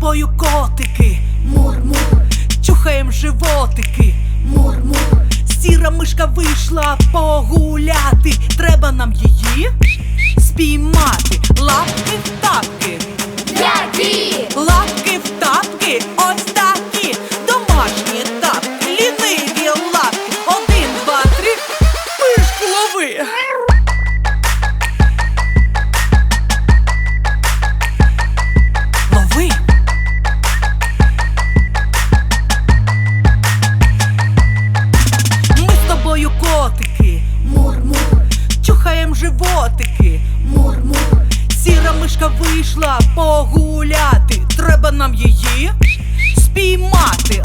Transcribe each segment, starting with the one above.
тобою котики, Мур-мур чухаєм животики, Мур-мур сіра мишка вийшла погуляти. Треба нам її спіймати, лапки-тапки. Лапки. граєм животики. Мур, мур, сіра мишка вийшла погуляти. Треба нам її спіймати.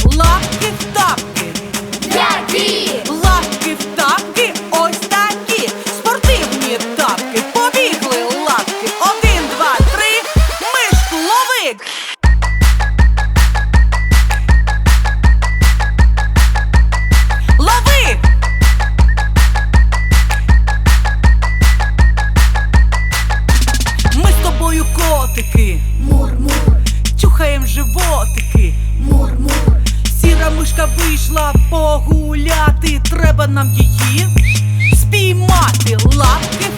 Мур-мур Чухаєм животики, Мур-мур сіра мишка вийшла погуляти. Треба нам її спіймати лапки.